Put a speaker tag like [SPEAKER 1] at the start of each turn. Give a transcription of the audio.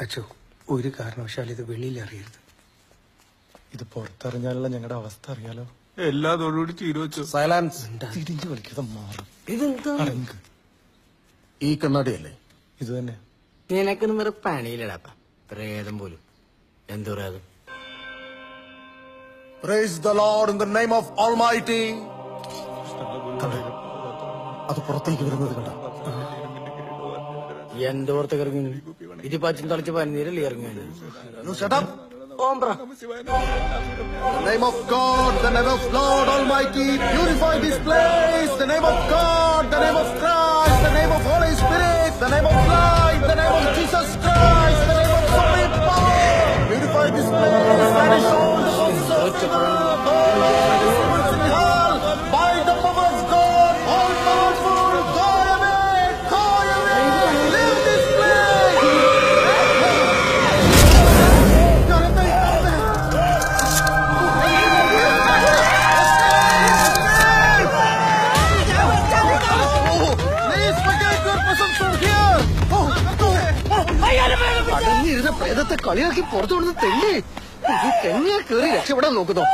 [SPEAKER 1] അച്ഛോ ഒരു കാരണവശാലും ഇത് വെളിയിൽ അറിയരുത്.
[SPEAKER 2] ഇത് പുറത്തറിഞ്ഞാലുള്ള ഞങ്ങളുടെ അവസ്ഥ അറിയാലോ?
[SPEAKER 3] എല്ലാ തോടുകൂടി തീരുവച്ചു
[SPEAKER 4] സൈലൻസ്
[SPEAKER 2] തിരിഞ്ഞു കളിക്കാതെ മാറും.
[SPEAKER 1] ഇതെന്താ?
[SPEAKER 2] അടങ്ക്
[SPEAKER 4] ഈ കണ്ണാടിയല്ലേ?
[SPEAKER 2] ഇത് തന്നെ.
[SPEAKER 5] നിനക്കൊന്നും വേറെ പണിയില്ലടാ പ്രേതം പോലും. എന്തു പ്രേതം
[SPEAKER 4] praise the lord in the name of almighty അത് പുറത്തേക്ക് വരുന്നത് കണ്ട?
[SPEAKER 5] എന്റെ പുറത്തേക്ക് ഇറങ്ങി ഇത് പച്ചും തളിച്ച് പനീരല്ലേ ഇറങ്ങി ഓംബ്രോ
[SPEAKER 4] of god all my purify this place of god
[SPEAKER 1] അടങ്ങിയിരുന്ന പ്രേതത്തെ കളിയാക്കി പുറത്തു വിടുന്ന തെങ്ങി തെങ്ങിയെ കയറി രക്ഷപ്പെടാൻ നോക്കുന്നു.